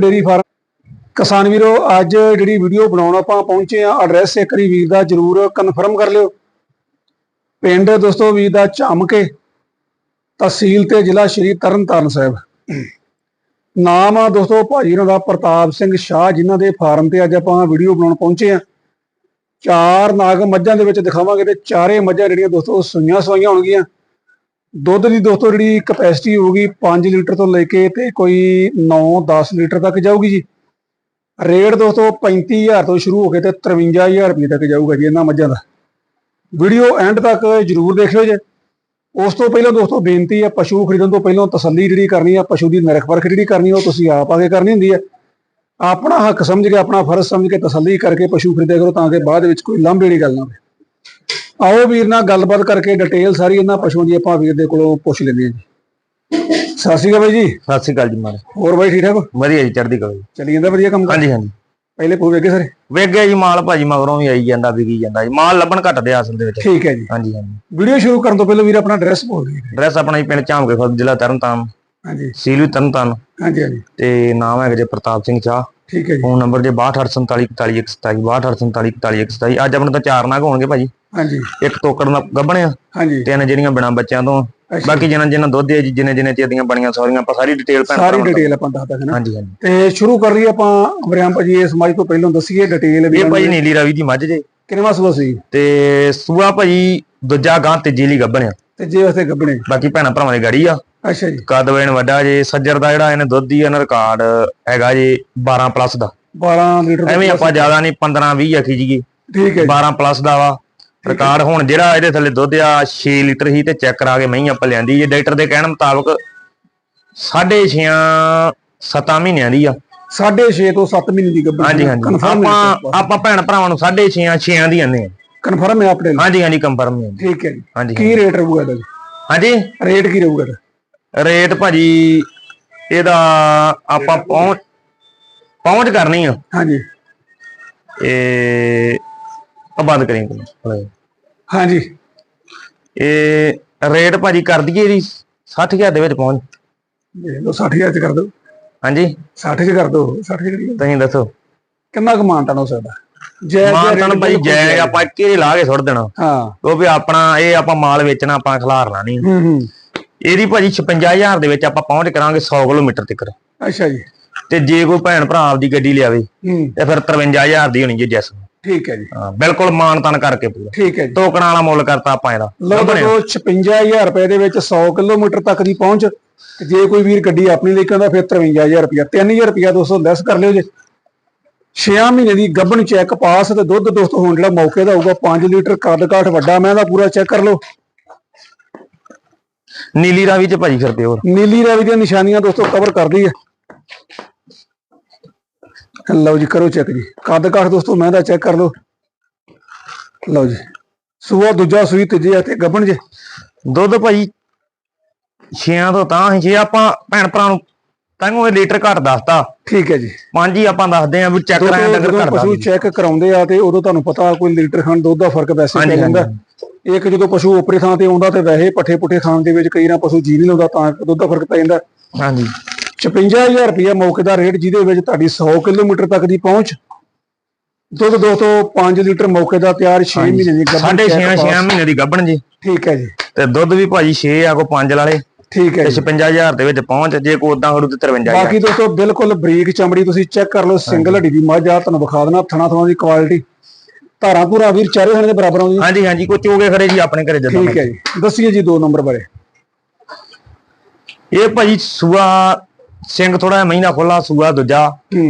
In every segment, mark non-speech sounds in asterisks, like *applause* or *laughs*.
Dairy farm. ਕਿਸਾਨ ਵੀਰੋ, ਅੱਜ ਜਿਹੜੀ ਵੀਡੀਓ ਬਣਾਉਣ ਆਪਾਂ ਪਹੁੰਚੇ ਆ ਐਡਰੈਸ ਇੱਕ ਵਾਰੀ ਵੀਰ ਦਾ ਜਰੂਰ ਕਨਫਰਮ ਕਰ ਲਿਓ। ਪਿੰਡ ਦੋਸਤੋ ਵੀਰ ਦਾ ਚਮਕੇ ਤਹਿਸੀਲ ਤੇ ਜ਼ਿਲ੍ਹਾ ਸ਼੍ਰੀ ਤਰਨਤਾਰਨ ਸਾਹਿਬ। ਨਾਮ ਆ ਦੋਸਤੋ ਭਾਜੀ ਉਹਨਾਂ ਦਾ, ਪ੍ਰਤਾਪ ਸਿੰਘ ਸ਼ਾਹ, ਜਿਨ੍ਹਾਂ ਦੇ ਫਾਰਮ ਤੇ ਅੱਜ ਆਪਾਂ ਵੀਡੀਓ ਬਣਾਉਣ ਪਹੁੰਚੇ ਆ ਚਾਰ ਨਾਗ ਮੱਝਾਂ ਦੇ ਵਿੱਚ ਦਿਖਾਵਾਂਗੇ ਤੇ ਚਾਰੇ ਮੱਝਾਂ ਜਿਹੜੀਆਂ ਦੋਸਤੋ ਸੂਈਆਂ ਸਵਾਈਆਂ ਹੋਣਗੀਆਂ। ਦੁੱਧ ਦੀ ਦੋਸਤੋ ਜਿਹੜੀ ਕਪੈਸਿਟੀ ਹੋਊਗੀ 5 ਲੀਟਰ ਤੋਂ ਲੈ ਕੇ ਤੇ ਕੋਈ 9-10 ਲੀਟਰ ਤੱਕ ਜਾਊਗੀ ਜੀ। ਰੇਟ ਦੋਸਤੋ 35000 ਤੋਂ ਸ਼ੁਰੂ ਹੋ ਕੇ ਤੇ 53000 ਰੁਪਏ ਤੱਕ ਜਾਊਗਾ ਜੀ ਇਹਨਾਂ ਮੱਝਾਂ ਦਾ। ਵੀਡੀਓ ਐਂਡ ਤੱਕ ਜਰੂਰ ਦੇਖਿਓ ਜੇ। ਉਸ ਤੋਂ ਪਹਿਲਾਂ ਦੋਸਤੋ ਬੇਨਤੀ ਹੈ, ਪਸ਼ੂ ਖਰੀਦਣ ਤੋਂ ਪਹਿਲਾਂ ਤਸੱਲੀ ਜਿਹੜੀ ਕਰਨੀ ਆ, ਪਸ਼ੂ ਦੀ ਨਿਰਖ ਪਰਖ ਜਿਹੜੀ ਕਰਨੀ ਉਹ ਤੁਸੀਂ ਆਪ ਆ ਕੇ ਕਰਨੀ ਹੁੰਦੀ ਹੈ ਆਪਣਾ ਹੱਕ ਸਮਝ ਕੇ, ਆਪਣਾ ਫਰਜ਼ ਸਮਝ ਕੇ ਤਸੱਲੀ ਕਰਕੇ ਪਸ਼ੂ ਖਰੀਦਿਆ ਕਰੋ ਤਾਂ ਕਿ ਬਾਅਦ ਵਿੱਚ ਕੋਈ ਲਾਂਭੇ ਵਾਲੀ ਗੱਲ ਨਾ ਹੋਵੇ। ਆਓ ਵੀਰ ਨਾਲ ਗੱਲਬਾਤ ਕਰਕੇ ਡਿਟੇਲ ਸਾਰੀ ਇਹਨਾਂ ਪਸ਼ੂਆਂ ਦੀ ਆਪਾਂ ਵੀਰ ਦੇ ਕੋਲੋਂ ਪੁੱਛ ਲੈਂਦੇ ਹਾਂ ਜੀ। ਸਤਿ ਸ਼੍ਰੀ ਅਕਾਲ ਬਾਈ ਜੀ। ਸਤਿ ਸ਼੍ਰੀ ਅਕਾਲ ਜੀ ਮਾਰੇ ਹੋਰ ਬਾਈ ਠੀਕ ਠਾਕ? ਵਧੀਆ ਜੀ ਚੜ੍ਹਦੀ ਕਲਾ ਜੀ। ਚੱਲੀ ਜਾਂਦਾ ਵਧੀਆ ਕੰਮ ਹਾਂਜੀ ਹਾਂਜੀ। ਪਹਿਲੇ ਕੋਈ ਵੇਗੇ ਸਾਰੇ? ਵੇਖ ਗਿਆ ਜੀ ਮਾਲ ਭਾਜੀ ਮਗਰੋਂ ਵੀ ਆਈ ਜਾਂਦਾ ਵਿਕੀ ਜਾਂਦਾ ਜੀ। ਮਾਲ ਲੱਭਣ ਘਟਦੇ ਆ ਅਸਲ ਦੇ ਵਿੱਚ। ਠੀਕ ਹੈ ਜੀ। ਹਾਂਜੀ ਹਾਂਜੀ। ਵੀਡੀਓ ਸ਼ੁਰੂ ਕਰਨ ਤੋਂ ਪਹਿਲਾਂ ਵੀਰ ਆਪਣਾ ਐਡਰੈਸ ਬੋਲ ਦਿਓ। ਐਡਰੈਸ ਆਪਣਾ ਜੀ ਪਿੰਡ ਝਾਮਕੇ ਖੁਰਦ ਜ਼ਿਲ੍ਹਾ ਤਰਨਤਾਰਨ। ਹਾਂਜੀ। ਸੀਲੂ ਤਰਨਤਾਰਨ। ਹਾਂਜੀ ਹਾਂਜੀ। ਤੇ ਨਾਮ ਹੈਗਾ ਜੀ ਪ੍ਰਤਾਪ ਸਿੰਘ ਚਾਹ ਠੀਕ ਹੈ ਜੀ। ਫੋਨ ਨੰਬਰ ਜੇ 6247414127 6247414127 ਅੱਜ ਆਪਣੇ ਤਾਂ ਚਾਰ ਨਾਗ ਹੋਣਗੇ ਭਾਜੀ। ਹਾਂਜੀ। ਇੱਕ ਤੋਕੜ ਦਾ ਗੱਬਣ ਆ ਹਾਂਜੀ। ਤਿੰਨ ਜਿਹੜੀਆਂ ਬਿਨਾਂ ਬੱਚਿਆਂ ਤੋਂ। ਬਾਕੀ ਜਿਨ੍ਹਾਂ ਜਿਨ੍ਹਾਂ ਦੁੱਧ ਹੈ ਜੀ ਜਿੰਨੇ ਜਿੰਨੇ ਚਿਰਦੀਆਂ ਬਣੀਆਂ ਸੌਰੀਆਂ ਆਪਾਂ ਸਾਰੀ ਡਿਟੇਲ ਭੈਣ ਸਾਰੀ ਡਿਟੇਲ ਆਪਾਂ ਦੱਸਦਾ ਹੈ ਨਾ। ਹਾਂਜੀ ਹਾਂਜੀ। ਤੇ ਸ਼ੁਰੂ ਕਰ ਲਈ ਆਪਾਂ ਵਰਿਆਮ ਭਾਜੀ ਇਸ ਸਮਾਜ ਤੋਂ ਪਹਿਲਾਂ ਦੱਸੀਏ ਡਿਟੇਲ ਵੀ ਇਹ ਭਾਜੀ ਨੀਲੀ ਰਾਵੀ ਦੀ ਮੱਝ ਜੇ। ਕਿੰਨਵਾਂ ਸੂਆ ਸੀ? ਤੇ ਸੂਆ ਭਾਜੀ ਦੂਜਾ ਗਾਂ ਤੀਜੀ ਲਈ ਗੱਬਣ ਆ ਤੇ ਜੇ ਵਾਸਤੇ ਗੱਬਣੇ। ਬਾਕੀ ਭੈਣਾਂ ਭਰਾਵਾਂ ਦੀ ਗਾੜੀ ਆ। ਅੱਛਾ ਜੀ। ਕੱਦ ਵੇਣ ਵੱਡਾ ਜੇ ਸੱਜਰ ਦਾ ਜਿਹੜਾ ਇਹਨੇ ਦੁੱਧ ਦੀ ਇਹਨਾਂ ਰਿਕਾਰਡ ਹੈਗਾ ਜੀ 12 ਪਲੱਸ ਦਾ। 12 ਲੀਟਰ ਐਵੇਂ ਆਪਾਂ ਜ਼ਿਆਦਾ ਨਹੀਂ 15 20 ਆਖੀ ਜੀਗੀ ਠੀਕ ਹੈ ਜੀ। 12 ਪਲੱਸ ਦਾ ਵਾ। ਰਿਕਾਰਡ ਹੁਣ ਜਿਹੜਾ ਇਹਦੇ ਥੱਲੇ ਦੁੱਧ ਆ 6 ਲੀਟਰ ਹੀ ਤੇ ਚੈੱਕ ਕਰਾ ਕੇ ਮਹੀਂ ਆਪਾਂ ਲਿਆਂਦੀ। ਜੇ ਡਾਕਟਰ ਦੇ ਕਹਿਣ ਮੁਤਾਬਕ 6.5 7 ਮਹੀਨਿਆਂ ਦੀ ਆ। 6.5 ਤੋਂ 7 ਮਹੀਨੇ ਦੀ ਗੱਬਣ ਹਾਂਜੀ ਹਾਂਜੀ। ਕਨਫਰਮ ਆਪਾਂ ਆਪਾਂ। ਭੈਣ ਭਰਾਵਾਂ ਨੂੰ 6.5 6 ਦੀ ਆਨੇ ਆ। ਕਨਫਰਮ ਹੈ ਆਪਣੇ ਹਾਂਜੀ ਹਾਂਜੀ ਕੰਫਰਮ ਹੈ। ਠੀਕ ਹੈ ਹਾਂਜੀ ਕੀ ਰੇਟ ਰਹੂਗਾ ਇਹਦਾ? ਹਾਂਜੀ? ਰੇਟ ਕੀ ਰਹੂਗਾ ਇਹਦਾ? ਰੇਟ ਭਾਜੀ ਇਹਦਾ ਆਪਾਂ ਪਹੁੰਚ ਪਹੁੰਚ ਕਰਨੀ ਆ। ਹਾਂਜੀ। ਇਹ ਆ ਬੰਦ ਕਰੀ ਹਾਂਜੀ। ਇਹ ਰੇਟ ਭਾਜੀ ਕਰ ਦਈਏ ਇਹਦੀ 60000 ਦੇ ਵਿੱਚ ਪਹੁੰਚ। ਦੇਖ ਲਓ 60000 ਚ ਕਰ ਦਿਓ। ਹਾਂਜੀ। 60 ਚ ਕਰ ਦਿਓ 60 ਚ ਤੁਸੀਂ ਦੱਸੋ। ਕਿੰਨਾ ਕੁ ਮਾਨਤਾਨ ਹੋ ਸਕਦਾ? ਜੈ ਮਾਨ ਤਾਂ ਭਾਈ ਜੈ ਆਪਾਂ ਕਿਹੜੇ ਲਾ ਕੇ ਸੁੱਟ ਦੇਣਾ। ਹਾਂ। ਉਹ ਵੀ ਆਪਣਾ ਇਹ ਆਪਾਂ ਮਾਲ ਵੇਚਣਾ ਆਪਾਂ ਖਿਲਾਰਨਾ ਨਹੀਂ। ਹੂੰ ਹੂੰ। ਇਹਦੀ ਭਾਜੀ 56000 ਦੇ ਵਿੱਚ ਆਪਾਂ ਪਹੁੰਚ ਕਰਾਂਗੇ 100 ਕਿਲੋਮੀਟਰ ਤੱਕ। ਅੱਛਾ ਜੀ। ਤੇ ਜੇ ਕੋਈ ਭੈਣ ਭਰਾ ਆਪਦੀ ਗੱਡੀ ਲਿਆਵੇ ਤੇ ਫਿਰ 53000 ਦੀ ਹੋਣੀ ਜੀ ਜੈਸ ਠੀਕ ਹੈ ਜੀ। ਹਾਂ ਬਿਲਕੁਲ ਮਾਨ ਤਾਨ ਕਰਕੇ ਪੂਰਾ। ਠੀਕ ਹੈ ਜੀ। ਟੋਕਣ ਵਾਲਾ ਮੁੱਲ ਕਰਤਾ ਆਪਾਂ ਇਹਦਾ। ਦੇਖੋ 56000 ਰੁਪਏ ਦੇ ਵਿੱਚ 100 ਕਿਲੋਮੀਟਰ ਤੱਕ ਦੀ ਪਹੁੰਚ। ਜੇ ਕੋਈ ਵੀਰ ਗੱਡੀ ਆਪਣੀ ਲੈ ਕੇ ਆਉਂਦਾ ਫਿਰ 53000 ਰੁਪਇਆ 3000 ਰੁਪਇਆ ਦੋਸਤੋ ਲੈਸ ਕਰ ਲਿਓ ਜੇ। 6 ਮਹੀਨੇ ਦੀ ਗੱਭਣ ਚੈੱਕ ਪਾਸ ਤੇ ਦੁੱਧ ਦੋਸਤੋ ਹੁਣ ਜਿਹੜਾ ਮੌਕੇ ਦਾ ਹੋਊਗਾ 5 ਲੀਟਰ ਕੱਦ ਕਾਠ ਵੱਡਾ ਮੈਂ ਦਾ ਪੂਰਾ ਚੈੱਕ ਕਰ ਲਓ। ਨੀਲੀ ਰਾਵੀ ਚ ਭਾਜੀ ਫਿਰਦੇ ਹੋਰ ਨੀਲੀ ਰਾਵੀ ਦੀਆਂ ਨਿਸ਼ਾਨੀਆਂ ਦੋਸਤੋ ਕਵਰ ਕਰਦੀ ਹੈ। ਲਓ ਜੀ ਕਰੋ ਚੈੱਕ ਜੀ। ਕੱਦ ਕਾਠ ਦੋਸਤੋ ਮੈਂ ਦਾ ਚੈੱਕ ਕਰ ਲਓ। ਲਓ ਜੀ। ਸੂਆ ਦੂਜਾ ਸੂਈ ਤੀਜੀ ਆ ਤੇ ਗੱਭਣ ਜੇ। ਦੁੱਧ ਭਾਜੀ ਛਿਆਂ ਤੋਂ ਤਾਂ ਜੇ ਆਪਾਂ ਭੈਣ ਭਰਾ ਨੂੰ ਤੈਨੂੰ ਇਹ ਲੀਟਰ ਘੱਟ ਦੱਸਤਾ। ਠੀਕ ਹੈ ਜੀ। ਪੰਜ ਹੀ ਆਪਾਂ ਦੱਸਦੇ ਆ ਵੀ ਚੈੱਕ ਜਦੋਂ ਡੰਗਰ ਘੱਟ ਪਸ਼ੂ ਚੈੱਕ ਕਰਾਉਂਦੇ ਆ ਤੇ ਉਦੋਂ ਤੁਹਾਨੂੰ ਪਤਾ ਕੋਈ ਲੀਟਰ ਖੰਡ ਦੁੱਧ ਦਾ ਫ਼ਰਕ ਵੈਸੇ ਪੈ ਜਾਂਦਾ। ਇੱਕ ਜਦੋਂ ਪਸ਼ੂ ਉਪਰੇ ਥਾਂ ਤੇ ਆਉਂਦਾ ਤੇ ਵੈਸੇ ਪੱਠੇ ਪੁੱਠੇ ਖਾਣ ਦੇ ਵਿੱਚ ਕਈ ਨਾ ਪਸ਼ੂ ਜੀ ਨਹੀਂ ਲਾਉਂਦਾ ਤਾਂ ਦੁੱਧ ਦਾ ਫ਼ਰਕ ਪੈ ਜਾਂਦਾ। ਹਾਂਜੀ। 55000 ਰੁਪਏ ਮੌਕੇ ਦਾ ਰੇਟ ਜਿਹਦੇ ਵਿੱਚ ਤੁਹਾਡੀ 100 ਕਿਲੋਮੀਟਰ ਤੱਕ ਦੀ ਪਹੁੰਚ ਦੁੱਧ ਦੋ ਤੋਂ 5 ਲੀਟਰ ਮੌਕੇ ਦਾ ਤਿਆਰ 6 ਮਹੀਨੇ ਦੀ ਗੱਭਣ ਸਾਢੇ check 6 pass। 6 ਮਹੀਨੇ ਦੀ ਗੱਭਣ ਜੀ। ਠੀਕ ਹੈ ਜੀ। ਤੇ ਦੁੱਧ ਵੀ ਭਾਜੀ 6 ਆ ਕੋ 5 ਵਾਲੇ। ਠੀਕ ਹੈ ਜੀ। 56000 ਦੇ ਵਿੱਚ ਪਹੁੰਚ ਜੇ ਕੋ ਉਦਾਂ ਖੜੂ ਤੇ 53000 ਬਾਕੀ ਦੋਸਤੋ ਬਿਲਕੁਲ ਬਰੀਕ ਚਮੜੀ ਤੁਸੀਂ ਚੈੱਕ ਕਰ ਲਓ ਸਿੰਗਲ ਹੱਡੀ ਦੀ ਮੱਝ ਆ ਤੁਹਾਨੂੰ ਵਿਖਾ ਦੇਣਾ ਥਣਾ ਥਣਾ ਦੀ ਕੁਆਲਿਟੀ ਧਾਰਾਂ ਵੀਰ ਚਾਰੇ ਹਣੇ ਦੇ ਬਰਾਬਰ ਆਉਂਦੀ ਹਾਂਜੀ ਹਾਂਜੀ ਕੋ ਚੋਗੇ ਖੜੇ ਜੀ ਆਪਣੇ ਘਰੇ ਜਦੋਂ ਠੀਕ ਹੈ ਜੀ। ਦੱਸੀਏ ਜੀ ਦੋ ਨੰਬਰ ਬਾਰੇ। ਇਹ ਭਾਜੀ ਸੂਆ ਸਿੰਘ ਥੋੜਾ ਮਹੀਨਾ ਖੋਲਾ ਸੂਆ ਦੂਜਾ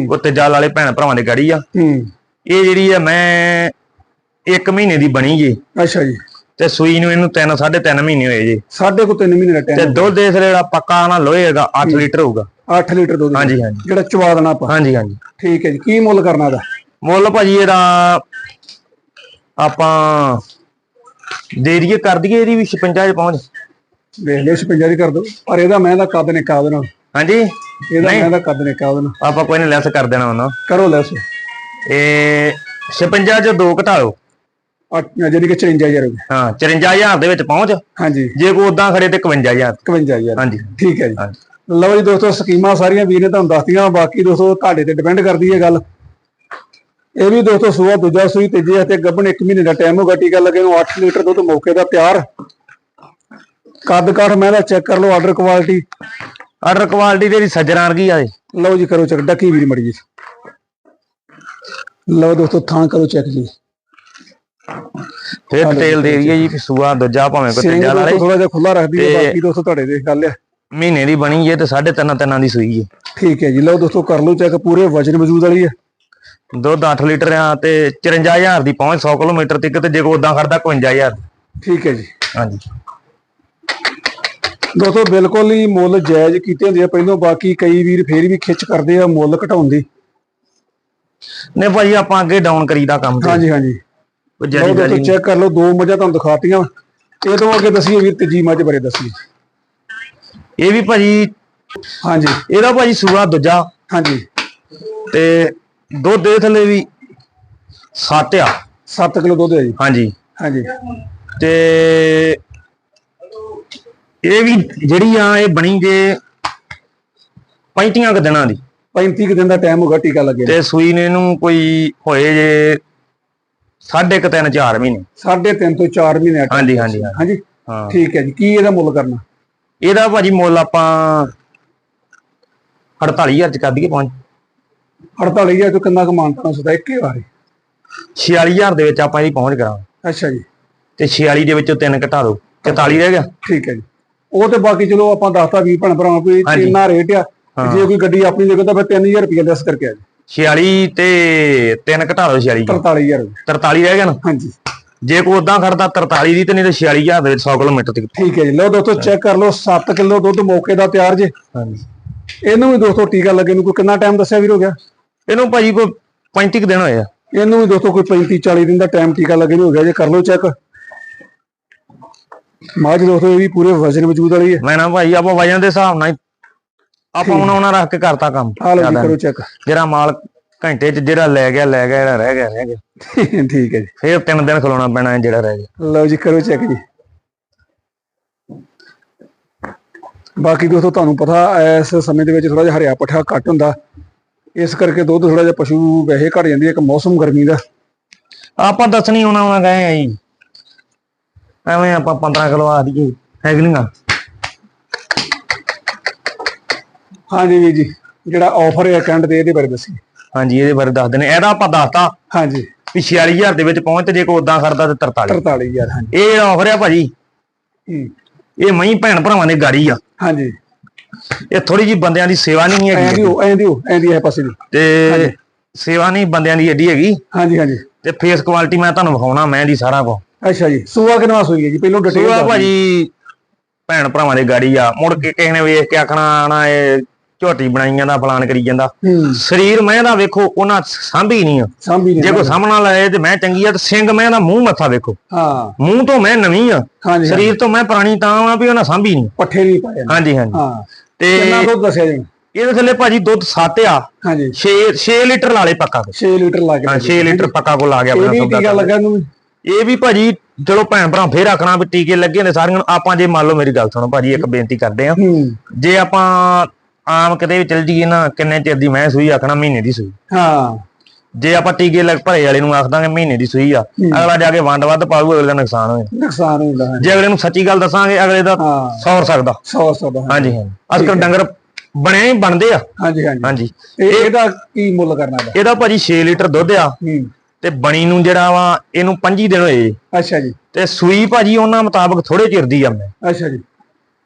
ਉਹ ਤੀਜਾ ਵਾਲੇ ਭੈਣ ਭਰਾਵਾਂ ਦੇ ਗੜੀ ਆ। ਇਹ ਜਿਹੜੀ ਆ ਮੈਂ 1 ਮਹੀਨੇ ਦੀ ਬਣੀ ਜੀ। ਅੱਛਾ ਜੀ। ਤੇ ਸੂਈ ਨੂੰ ਇਹਨੂੰ 3 3.5 ਮਹੀਨੇ ਹੋਏ ਜੀ। ਸਾਢੇ ਕੋ 3 ਮਹੀਨੇ ਦਾ ਤੇ ਟਾਈਮ ਦੁੱਧ ਇਸ ਜਿਹੜਾ ਪੱਕਾ ਨਾ ਲੋਹੇ ਹੈਗਾ 8 ਲੀਟਰ ਹੋਊਗਾ। 8 ਲੀਟਰ ਦੁੱਧ। ਹਾਂਜੀ ਹਾਂਜੀ। ਜਿਹੜਾ ਚਵਾ ਦੇਣਾ ਆਪਾਂ। ਹਾਂਜੀ ਹਾਂਜੀ। ਠੀਕ ਹੈ ਜੀ। ਕੀ ਮੁੱਲ ਕਰਨਾ ਦਾ ਮੁੱਲ ਭਾਜੀ ਇਹਦਾ ਆਪਾਂ ਦੇ ਦਈਏ ਕਰ ਦਈਏ ਇਹਦੀ ਵੀ 56 ਚ ਪਹੁੰਚ। ਦੇਖ ਲਿਓ 56 ਦੀ ਕਰ ਦੋ ਪਰ ਇਹਦਾ ਮੈਂ ਦਾ ਕੱਦ ਨੇ ਕਾ ਦੇਣਾ ਹਾਂਜੀ? ਇਹਦਾ ਮੈਂ ਦਾ ਕੱਦ ਨੇ ਕਾ ਦੇਣਾ ਆਪਾਂ ਕੋਈ ਨਹੀਂ ਲੈਸ ਕਰ ਦੇਣਾ ਉਹਨਾਂ। ਕਰੋ ਲੈਸ। ਇਹ 56 ਚ ਦੋ ਘਟਾ ਲਓ ਜਿਹੜੀ ਕਿ 54000 ਹੋ ਗਈ। ਹਾਂ 54000 ਦੇ ਵਿੱਚ ਪਹੁੰਚ। ਹਾਂਜੀ। ਜੇ ਕੋ ਉਦਾਂ ਖੜੇ ਤੇ 51000 51000 ਹਾਂਜੀ। ਠੀਕ ਹੈ ਜੀ। ਲਓ ਜੀ ਦੋਸਤੋ ਸਕੀਮਾਂ ਸਾਰੀਆਂ ਵੀਰ ਨੇ ਤੁਹਾਨੂੰ ਦੱਸਤੀਆਂ ਬਾਕੀ ਦੋਸਤੋ ਤੁਹਾਡੇ ਤੇ ਡਿਪੈਂਡ ਕਰਦੀ ਹੈ ਗੱਲ। ਇਹ ਵੀ ਦੋਸਤੋ ਸੂਆ ਦੂਜਾ ਸੂਈ ਤੀਜੇ ਅਤੇ ਗੱਭਣ 1 ਮਹੀਨੇ ਦਾ ਟਾਈਮ ਹੋਗਾ ਟੀਕਾ ਲੱਗੇ ਨੂੰ 8 ਲੀਟਰ ਦੁੱਧ ਮੌਕੇ ਦਾ ਤਿਆਰ। ਕੱਦ ਕਾਠ ਮੈਂ ਦਾ ਚੈੱਕ ਕਰ ਲਓ ਆਰਡਰ ਕੁਆਲਿਟੀ ਆਰਡਰ ਕੁਆਲਿਟੀ ਤੇਰੀ ਸੱਜਣਾ ਵਰਗੀ ਆ ਇਹ। ਲਓ ਜੀ ਕਰੋ ਚੈੱਕ ਡੱਕੀ ਵੀਰ ਮੜੀ ਜੀ। ਲਓ ਦੋਸਤੋ ਥਾਂ ਕਰੋ ਚੈੱਕ ਜੀ। ਫਿਰ ਡਿਟੇਲ ਦੇ ਦਈਏ ਜੀ। ਸੂਆ ਦੂਜਾ ਭਾਵੇਂ ਕੋਈ ਸਿੰਘ ਤੀਜਾ ਲਾ ਲੇ। ਥੋੜਾ ਜਿਹਾ ਖੁੱਲਾ ਰੱਖਦੀ ਹੈ ਤੇ- ਬਾਕੀ ਦੋਸਤੋ ਤੁਹਾਡੇ ਦੇ ਗੱਲ ਹੈ। ਮਹੀਨੇ ਦੀ ਬਣੀ ਜੇ ਤੇ ਸਾਢੇ ਤਿੰਨ ਤਿੰਨਾਂ ਦੀ ਸੂਈ ਹੈ। ਠੀਕ ਹੈ ਜੀ ਲਓ ਦੋਸਤੋ ਕਰ ਲਓ ਚੈੱਕ ਪੂਰੇ ਵਜਨ ਮੌਜੂਦ ਵਾਲੀ ਹੈ। ਦੁੱਧ 8 ਲੀਟਰ ਆ ਤੇ 54000 ਦੀ ਪਹੁੰਚ 100 ਕਿਲੋਮੀਟਰ ਤੱਕ ਤੇ ਜੇ ਕੋ ਉਦਾਂ ਖੜਦਾ 51000 ਠੀਕ ਹੈ ਜੀ। ਹਾਂਜੀ। ਦੋਸਤੋ ਬਿਲਕੁਲ ਹੀ ਮੁੱਲ ਜਾਇਜ਼ ਕੀਤੇ ਹੁੰਦੇ ਆ। ਪਹਿਲੋਂ ਬਾਕੀ ਕਈ ਵੀਰ ਫੇਰ ਵੀ ਖਿੱਚ ਕਰਦੇ ਆ ਮੁੱਲ ਘਟਾਉਣ ਦੀ ਨੇ ਭਾਜੀ ਆਪਾਂ ਅੱਗੇ ਡਾਊਨ ਕਰੀਦਾ ਕੰਮ ਤੇ। ਹਾਂਜੀ ਹਾਂਜੀ। ਲਓ ਦੋਸਤੋ ਚੈੱਕ ਕਰ ਲਓ ਦੋ ਮੱਝਾਂ ਤੁਹਾਨੂੰ ਦਿਖਾਤੀਆਂ। ਇਹ ਤੋਂ ਅੱਗੇ ਦੱਸੀਏ ਵੀਰ ਤੀਜੀ ਮੱਝ ਬਾਰੇ ਦੱਸੀਏ। ਇਹ ਵੀ ਭਾਜੀ ਹਾਂਜੀ। ਇਹਦਾ ਭਾਜੀ ਸੂਆ ਦੂਜਾ। ਹਾਂਜੀ। ਤੇ ਦੁੱਧ ਦੇ ਥੱਲੇ ਵੀ 7 ਆ। 7 ਕਿਲੋ ਦੁੱਧ ਹੈ ਜੀ। ਹਾਂਜੀ। ਹਾਂਜੀ। ਤੇ ਇਹ ਵੀ ਜਿਹੜੀ ਆ ਇਹ ਬਣੀ ਜੇ 35 ਕੁ ਦਿਨਾਂ ਦੀ। 35 ਕੁ ਦਿਨ ਦਾ ਟਾਈਮ ਹੋਗਾ ਟੀਕਾ ਲੱਗੇ ਤੇ ਸੂਈ ਨੇ ਇਹਨੂੰ ਕੋਈ ਹੋਏ ਜੇ ਸਾਢੇ ਕੁ ਤਿੰਨ ਚਾਰ ਮਹੀਨੇ। ਸਾਢੇ ਤੋਂ 4 ਮਹੀਨੇ ਹਾਂਜੀ ਹਾਂਜੀ ਹਾਂਜੀ। ਠੀਕ ਹੈ ਜੀ। ਕੀ ਇਹਦਾ ਮੁੱਲ ਕਰਨਾ? ਇਹਦਾ ਭਾਜੀ ਮੁੱਲ ਆਪਾਂ 48000 ਚ ਕਰ ਦਈਏ ਪਹੁੰਚ 48000 ਤੋਂ ਕਿੰਨਾ ਕਮਾਨਤਾ ਹੁੰਦਾ ਇੱਕੇ ਵਾਰੀ? 46000 ਦੇ ਵਿੱਚ ਆਪਾਂ ਇਹਦੀ ਪਹੁੰਚ ਕਰਾਂਗੇ। ਅੱਛਾ ਜੀ। ਤੇ 46 ਦੇ ਵਿੱਚੋਂ ਤਿੰਨ ਘਟਾ ਦਿਓ। 44 ਰਹਿ ਗਿਆ। ਠੀਕ ਹੈ ਜੀ। ਉਹ ਤੇ ਬਾਕੀ ਚਲੋ ਆਪਾਂ ਦੱਸਤਾ ਵੀ ਭੈਣ ਭਰਾਵਾਂ ਕੋਈ ਹਾਂਜੀ। ਇੰਨਾ ਰੇਟ ਆ। ਜੇ ਕੋਈ ਗੱਡੀ ਆਪਣੀ ਜਗ੍ਹਾ ਤਾਂ ਫਿਰ 3000 ਰੁਪਏ ਲੈਸ ਕਰਕੇ ਆ ਜੀ। 46 ਤੇ ਤਿੰਨ ਘਟਾ ਦਿਓ 46 ਚੋਂ। 43000 43 ਰਹਿ ਗਿਆ ਨਾ? ਹਾਂਜੀ। ਜੇ ਕੋਈ ਉਦਾਂ ਖੜਦਾ 43 ਦੀ ਤੇ ਨਹੀਂ ਤੇ 46000 ਦੇ ਵਿੱਚ 100 ਕਿਲੋਮੀਟਰ ਤੱਕ ਠੀਕ ਹੈ ਜੀ। ਲਓ ਦੋਸਤੋ ਚੈੱਕ ਕਰ ਲਓ 7 ਕਿਲੋ ਦੁੱਧ ਮੌਕੇ ਦਾ ਤਿਆਰ ਜੇ। ਹਾਂਜੀ। ਇਹਨੂੰ ਵੀ ਦੋਸਤੋ ਟੀਕਾ ਲੱਗੇ ਨੂੰ ਕੋਈ ਕਿੰਨਾ ਟਾਈਮ ਦੱਸਿਆ ਵੀਰ ਹੋ ਗਿਆ? ਇਹਨੂੰ ਭਾਜੀ ਕੋਈ 35 ਕੁ ਦਿਨ ਹੋਏ ਆ। ਇਹਨੂੰ ਵੀ ਦੋਸਤੋ ਕੋਈ 35 40 ਦਿਨ ਦਾ ਟਾਈਮ ਟੀਕਾ ਲੱਗੇ ਨੂੰ ਹੋ ਗਿਆ ਜੇ। ਕਰ ਲਓ ਚੈੱਕ ਮਾਝ ਦੋਸਤੋ ਇਹ ਵੀ ਪੂਰੇ ਵਜਨ ਮੌਜੂਦ ਵਾਲੀ ਹੈ। ਮੈਂ ਨਾ ਭਾਈ ਆਪਾਂ ਵਜਨ ਦੇ ਹਿਸਾਬ ਨਾਲ ਹੀ ਆਪਾਂ ਉਹਨਾਂ ਉਹਨਾਂ ਰੱਖ ਕੇ ਕਰਤਾ ਕੰਮ। ਆ ਲਓ ਜੀ ਜ਼ਿਆਦਾ ਕਰੋ ਚੈੱਕ ਜਿਹੜਾ ਮਾਲ ਘੰਟੇ ਚ ਜਿਹੜਾ ਲੈ ਗਿਆ ਲੈ ਗਿਆ ਜਿਹੜਾ ਰਹਿ ਗਿਆ ਰਹਿ ਗਿਆ। *laughs* ਠੀਕ ਹੈ ਜੀ। ਫੇਰ ਤਿੰਨ ਦਿਨ ਖਲੋਣਾ ਪੈਣਾ ਹੈ ਜਿਹੜਾ ਰਹਿ ਗਿਆ। ਲਓ ਜੀ ਕਰੋ ਚੈੱਕ ਜੀ। ਬਾਕੀ ਦੋਸਤੋ ਤੁਹਾਨੂੰ ਪਤਾ ਇਸ ਸਮੇਂ ਦੇ ਵਿੱਚ ਥੋੜਾ ਜਿਹਾ ਹਰਿਆ ਪੱਠਾ ਘੱਟ ਹੁੰਦਾ। ਇਸ ਕਰਕੇ ਦੁੱਧ ਥੋੜਾ ਜਿਹਾ ਪਸ਼ੂ ਵੈਸੇ ਘਟ ਜਾਂਦੀ ਹੈ ਇੱਕ ਮੌਸਮ ਗਰਮੀ ਦਾ। ਆਪਾਂ ਦੱਸਣੀ ਉਹਨਾਂ ਉਹਨਾਂ ਗਏ ਆ ਜੀ ਐਵੇਂ ਆਪਾਂ 15 ਕਿਲੋ ਆ ਦਈਏ ਹੈ ਕਿ ਨਹੀਂ ਗਾ? ਹਾਂਜੀ ਵੀਰ ਜੀ ਜਿਹੜਾ ਆਫਰ ਹੈ ਕੈਂਡ ਤੇ ਇਹਦੇ ਬਾਰੇ ਦੱਸੀ। ਹਾਂਜੀ ਇਹਦੇ ਬਾਰੇ ਦੱਸ ਦਿੰਦੇ ਇਹਦਾ ਆਪਾਂ ਦੱਸਤਾ ਹਾਂਜੀ। ਵੀ 46000 ਦੇ ਵਿੱਚ ਪਹੁੰਚ ਤੇ ਜੇ ਕੋਈ ਉਦਾਂ ਕਰਦਾ ਤੇ 43 43000 ਹਾਂਜੀ। ਇਹ ਜਿਹੜਾ ਆਫਰ ਆ ਭਾਜੀ ਹੂੰ, ਇਹ ਮਈ ਭੈਣ ਭਰਾਵਾਂ ਦੀ ਗਾੜੀ ਆ। ਹਾਂਜੀ। ਇਹ ਥੋੜੀ ਜੀ ਬੰਦਿਆਂ ਦੀ ਸੇਵਾ ਨਹੀਂ ਹੈਗੀ ਦੀ ਹੋ ਐਂ ਦੀ ਹੋ ਐਂ ਦੀ ਹੈ ਪਾਸੇ ਦੀ। ਤੇ ਸੇਵਾ ਨਹੀਂ ਬੰਦਿਆਂ ਦੀ ਏਡੀ ਹੈਗੀ। ਹਾਂਜੀ ਹਾਂਜੀ। ਤੇ ਫੇਸ ਕੁਆਲਿਟੀ ਮੈਂ ਤੁਹਾਨੂੰ ਵਿਖਾਉਣਾ ਮੈਂ ਦੀ ਸਾਰਾ ਕੋ ਅੱਛਾ ਜੀ। ਸੂਆ ਕਿੰਨਾ ਸੂਈ ਹੈ ਜੀ? ਪਹਿਲਾਂ ਡਿਟੇਲ ਸੇਵਾ ਭਾਜੀ ਭੈਣ ਭਰਾਵਾਂ ਦੀ ਗਾੜੀ ਆ। ਮੁੜ ਕੇ ਕਿਸੇ ਨੇ ਵੇਖ ਕੇ ਆਖਣਾ ਨਾ ਇਹ ਝੋਟੀ ਬਣਾਈ ਜਾਂਦਾ ਫਲਾਨ ਕਰੀ ਜਾਂਦਾ। ਸਰੀਰ ਮੈਂ ਦਾ ਵੇਖੋ ਉਹਨਾਂ ਸਾਂਭੀ ਨਹੀਂ ਆ। ਸਾਂਭੀ ਨੇ ਜੇ ਸਾਹਮਣਾ ਲਾਏ ਤੇ ਮੈਂ ਚੰਗੀ ਆ ਤੇ ਸਿੰਘ ਮੈਂ ਦਾ ਮੂੰਹ ਮੱਥਾ ਵੇਖੋ। ਹਾਂ। ਮੂੰਹ ਤੋਂ ਮੈਂ ਨਵੀਂ ਆ। ਹਾਂਜੀ ਸਰੀਰ ਤੋਂ ਮੈਂ ਪੁਰਾਣੀ ਤਾਂ ਆ ਵੀ ਉਹਨਾਂ ਸਾਂਭੀ ਨਹੀਂ। ਪੱਠੇ ਨਹੀਂ ਪਾਏ। ਹਾਂਜੀ ਹਾਂਜੀ। ਹਾਂ। ਤੇ ਕਿੰਨਾ ਦੁੱਧ ਦੱਸਿਆ ਜੀ? ਇਹਦੇ ਥੱਲੇ ਭਾਜੀ ਦੁੱਧ 7 ਆ। ਹਾਂਜੀ। 6 6 ਲੀਟਰ ਲਾ ਲੇ ਪੱਕਾ 6 ਲੀਟਰ ਲੱਗ ਹਾਂ 6 ਲੀਟਰ ਪੱਕਾ ਕੋ ਲਾ ਗਿਆ ਇਹ ਆਪਣਾ ਸੌਦਾ ਟੀਕਾ ਕਰ। ਲੱਗਾ ਨੂੰ ਇਹ ਵੀ ਭਾਜੀ ਚਲੋ ਭੈਣ ਭਰਾ ਫੇਰ ਆਖਣਾ ਵੀ ਟੀਕੇ ਲੱਗੇ ਨੇ ਸਾਰੀਆਂ ਨੂੰ। ਆਪਾਂ ਜੇ ਮੰਨ ਲਓ ਮੇਰੀ ਗੱਲ ਸੁਣੋ ਭਾਜੀ ਇੱਕ ਬੇਨਤੀ ਕਰਦੇ ਆ ਜੇ ਆਪਾਂ ਆਮ ਕਿਤੇ ਵੀ ਚਲ ਜੀਏ ਨਾ ਕਿੰਨੇ ਚਿਰ ਦੀ ਮੈਂ ਸੂਈ ਆਖਣਾ ਮਹੀਨੇ ਦੀ ਸੂਈ। ਹਾਂ। ਜੇ ਆਪਾਂ ਟੀਕੇ ਲੱਗ ਭਰੇ ਵਾਲੇ ਨੂੰ ਆਖ ਦਾਂਗੇ ਮਹੀਨੇ ਦੀ ਸੂਈ ਆ। ਅਗਲਾ ਜਾ ਕੇ ਵੰਡ ਵੱਧ ਪਾਊ ਅਗਲੇ ਦਾ ਨੁਕਸਾਨ ਹੋਏ ਨੁਕਸਾਨ ਹੁੰਦਾ ਹੈ। ਜੇ ਅਗਲੇ ਨੂੰ ਸੱਚੀ ਗੱਲ ਦੱਸਾਂਗੇ ਅਗਲੇ ਦਾ ਸੌਰ ਸਕਦਾ। 100 100 ਦਾ ਹਾਂਜੀ ਹਾਂਜੀ। ਅੱਜ ਕੱਲ ਡੰਗਰ ਬਣਿਆ ਹੀ ਬਣਦੇ ਆ। ਹਾਂਜੀ ਹਾਂਜੀ। ਹਾਂਜੀ। ਇਹ ਇਹਦਾ ਕੀ ਮੁੱਲ ਕਰਨਾ ਇਹਦਾ? ਭਾਜੀ 6 ਲੀਟਰ ਦੁੱਧ ਆ। ਤੇ ਬਣੀ ਨੂੰ ਜਿਹੜਾ ਵਾ ਇਹਨੂੰ 25 ਦਿਨ ਹੋਏ। ਅੱਛਾ ਜੀ। ਤੇ ਸੂਈ ਭਾਜੀ ਉਹਨਾਂ ਮੁਤਾਬਕ ਥੋੜੇ ਚਿਰ ਦੀ ਆ ਮੈਂ। ਅੱਛਾ ਜੀ।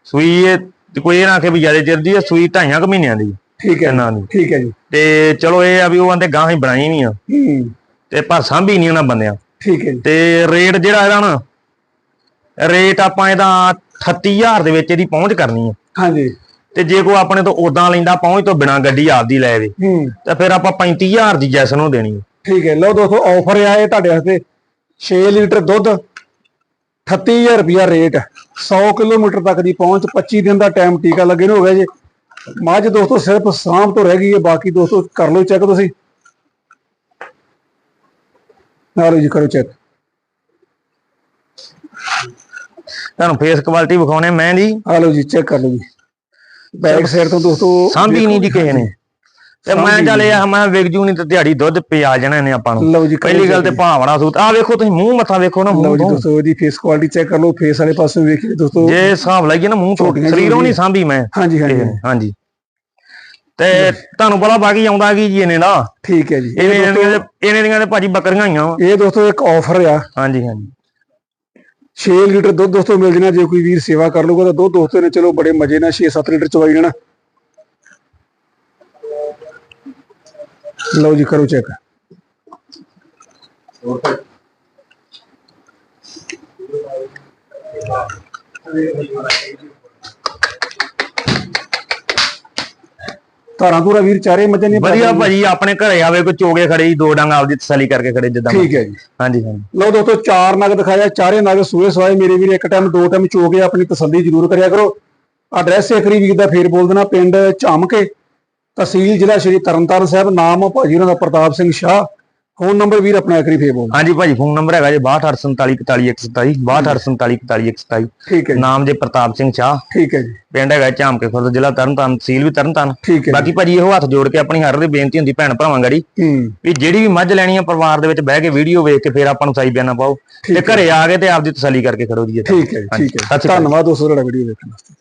ਸੂਈ ਇਹ ਕੋਈ ਇਹ ਨਾ ਕਿ ਵੀ ਜ਼ਿਆਦਾ ਚਿਰ ਦੀ ਆ ਸੂਈ ਢਾਈਆਂ ਕੁ ਮਹੀਨਿਆਂ ਦੀ ਠੀਕ ਹੈ ਇਹਨਾਂ ਦੀ। ਠੀਕ ਹੈ ਜੀ। ਤੇ ਚਲੋ ਇਹ ਆ ਵੀ ਉਹ ਆਂਦੇ ਗਾਂ ਹੀ ਬਣਾਈ ਨਹੀਂ ਆ। ਹੂੰ। ਤੇ ਪਰ ਸਾਂਭੀ ਨਹੀਂ ਉਹਨਾਂ ਬੰਦਿਆਂ। ਠੀਕ ਹੈ ਜੀ। ਤੇ ਰੇਟ ਜਿਹੜਾ ਇਹਦਾ ਨਾ ਰੇਟ ਆਪਾਂ ਇਹਦਾ 38000 ਦੇ ਵਿੱਚ ਇਹਦੀ ਪਹੁੰਚ ਕਰਨੀ ਆ। ਹਾਂਜੀ। ਤੇ ਜੇ ਕੋਈ ਆਪਣੇ ਤੋਂ ਉਦਾਂ ਲੈਂਦਾ ਪਹੁੰਚ ਤੋਂ ਬਿਨਾ ਗੱਡੀ ਆਪਦੀ ਲੈ ਵੇ ਹੂੰ। ਤੇ ਫਿਰ ਆਪਾਂ 35000 ਦੀ ਜੈਸ ਨੂੰ ਦੇਣੀ ਆ। ਠੀਕ ਹੈ ਲਓ ਦੋਸਤੋ ਆਫਰ ਆ ਇਹ ਤੁਹਾਡੇ ਵਾਸਤੇ। 6 ਲੀਟਰ ਦੁੱਧ 38000 ਰੁਪਿਆ ਰੇਟ। 100 ਕਿਲੋਮੀਟਰ ਤੱਕ ਦੀ ਪਹੁੰਚ 25 ਦਿਨ ਦਾ ਟਾਈਮ ਟੀਕਾ ਲੱਗੇ ਨੂੰ ਹੋ ਗਿਆ ਜੀ। ਮੱਝ ਦੋਸਤੋ ਸਿਰਫ ਸਾਂਭ ਤੋਂ ਰਹਿ ਗਈ ਹੈ ਬਾਕੀ ਦੋਸਤੋ ਕਰ ਲਓ ਚੈੱਕ ਤੁਸੀਂ। ਨਾਲੋ ਜੀ ਕਰੋ ਚੈੱਕ ਤੁਹਾਨੂੰ ਫੇਸ ਕੁਆਲਿਟੀ ਵਿਖਾਉਣੇ ਮੈਂ ਦੀ ਆ ਲਓ ਜੀ ਚੈੱਕ ਕਰ ਲਓ ਜੀ। ਬੈਕ ਸਾਈਡ ਤੋਂ ਦੋਸਤੋ ਸਾਂਭੀ ਨਹੀਂ ਜੀ ਕਿਸੇ ਨੇ। ਤੇ ਮੈਂ ਚੱਲ ਇਹ ਮੈਂ ਵਿਕ ਜੂ ਨਹੀਂ ਤੇ ਦਿਹਾੜੀ ਦੁੱਧ ਪਿਆ ਜਾਣਾ ਨੇ ਆਪਾਂ ਨੂੰ। ਲਓ ਪਹਿਲੀ ਗੱਲ ਤੇ। ਭਾਵਨਾ ਸੂਤ ਆ ਵੇਖੋ ਤੁਸੀਂ ਮੂੰਹ ਮੱਥਾ ਵੇਖੋ ਨਾ ਲਓ ਮੂੰਹ ਜੀ ਦੋਸਤੋ ਇਹਦੀ ਫੇਸ ਕੁਆਲਿਟੀ ਚੈੱਕ ਕਰ ਲਓ ਫੇਸ ਵਾਲੇ ਪਾਸੇ ਵੇਖੀਏ ਦੋਸਤੋ। ਜੇ ਹਿਸਾਬ ਲਾਈਏ ਨਾ ਮੂੰਹ ਤੋਂ ਛੋਟੀਆਂ ਸਰੀਰੋਂ ਨਹੀਂ ਸਾਂਭੀ ਮੈਂ। ਹਾਂਜੀ ਹਾਂਜੀ ਨੇ, ਹਾਂਜੀ। ਤੇ ਤੁਹਾਨੂੰ ਪਤਾ ਬਾਕੀ ਆਉਂਦਾ ਕੀ ਜੀ ਇਹਨੇ ਦਾ? ਠੀਕ ਹੈ ਜੀ। ਇਹਨੇ ਦੀਆਂ ਇਹਨੇ ਦੀਆਂ ਤੇ ਭਾਜੀ ਬੱਕਰੀਆਂ ਆਈਆਂ ਵਾ। ਇਹ ਦੋਸਤੋ ਇੱਕ ਆਫਰ ਆ। ਹਾਂਜੀ ਹਾਂਜੀ। 6 ਲੀਟਰ ਦੁੱਧ ਦੋਸਤੋ ਮਿਲ ਜਾਣਾ ਜੇ ਕੋਈ ਵੀਰ ਸੇਵਾ ਕਰ ਲੂਗਾ ਤਾਂ ਦੁੱਧ ਦੋਸਤੋ ਨੇ ਚਲੋ ਬੜੇ ਮਜ਼ੇ ਨਾਲ 6-7 ਲੀਟਰ ਚਵਾਈ ਜਾਣਾ ਲਓ ਜੀ ਕਰੋ ਚੈੱਕ ਧਾਰਾਂ ਧੂਰਾ ਵੀਰ ਚਾਰੇ ਮੱਝਾਂ ਨੇ ਵਧੀਆ ਭਾਜੀ ਆਪਣੇ ਘਰੇ ਆਵੇ ਕੋਈ ਚੋਗੇ ਖੜੇ ਜੀ ਦੋ ਡੰਗ ਆਪਦੀ ਤਸੱਲੀ ਕਰਕੇ ਖੜੇ ਜਿੱਦਾਂ ਠੀਕ ਹੈ ਜੀ। ਹਾਂਜੀ ਹਾਂਜੀ। ਲਓ ਦੋਸਤੋ ਚਾਰ ਨਗ ਦਿਖਾਇਆ ਚਾਰੇ ਨਗ ਸੂਏ ਸਵਾਏ। ਮੇਰੇ ਵੀਰ ਇੱਕ ਟਾਈਮ ਦੋ ਟਾਈਮ ਚੋ ਕੇ ਆਪਣੀ ਤਸੱਲੀ ਜ਼ਰੂਰ ਕਰਿਆ ਕਰੋ। ਐਡਰੈਸ ਇੱਕ ਵੀਰ ਦਾ ਫੇਰ ਬੋਲ ਦੇਣਾ ਪਿੰਡ ਝਾਮਕੇ। ਤਹਿਸੀਲ ਜ਼ਿਲ੍ਹਾ ਸ਼੍ਰੀ ਤਰਨਤਾਰਨ ਸਾਹਿਬ ਨਾਮ ਆ ਭਾਜੀ ਉਹਨਾਂ ਦਾ ਪ੍ਰਤਾਪ ਸਿੰਘ ਸ਼ਾਹ। ਫੋਨ ਨੰਬਰ ਵੀਰ ਆਪਣਾ ਵਾਰੀ ਫੇਰ ਬੋਲ। ਹਾਂਜੀ ਭਾਜੀ ਫੋਨ ਨੰਬਰ ਹੈਗਾ ਜੀ 6284444127 6284444127 ਠੀਕ ਹੈ ਨਾਮ ਜੇ ਪ੍ਰਤਾਪ ਸਿੰਘ ਸ਼ਾਹ। ਠੀਕ ਹੈ ਜੀ। ਪਿੰਡ ਹੈਗਾ ਝਾਮਕੇ ਖੁਰਦ ਜ਼ਿਲ੍ਹਾ ਤਰਨਤਾਰਨ ਤਹਿਸੀਲ ਵੀ ਤਰਨਤਾਰਨ। ਠੀਕ ਹੈ ਬਾਕੀ ਭਾਜੀ ਇਹੋ ਹੱਥ ਜੋੜ ਕੇ ਆਪਣੀ ਹਰ ਦੀ ਬੇਨਤੀ ਹੁੰਦੀ ਭੈਣ ਭਰਾਵਾਂ ਗੜੀ ਵੀ ਜਿਹੜੀ ਵੀ ਮੱਝ ਲੈਣੀ ਆ ਪਰਿਵਾਰ ਦੇ ਵਿੱਚ ਬਹਿ ਕੇ ਵੀਡੀਓ ਵੇਖ ਕੇ ਫਿਰ ਆਪਾਂ ਨੂੰ ਸਹੀ ਬਿਆਨਾ ਪਾਓ। ਤੇ ਘਰੇ ਆ ਕੇ ਤੇ ਆਪਦੀ ਤਸੱਲੀ ਕਰਕੇ ਖੜੋ ਜੀ। ਠੀਕ ਹੈ ਠੀਕ ਹੈ। ਧੰਨਵਾਦ ਦੋਸਤੋ ਤੁਹਾਡਾ ਵੀਡੀਓ ਦੇਖਣ ਵਾਸਤੇ।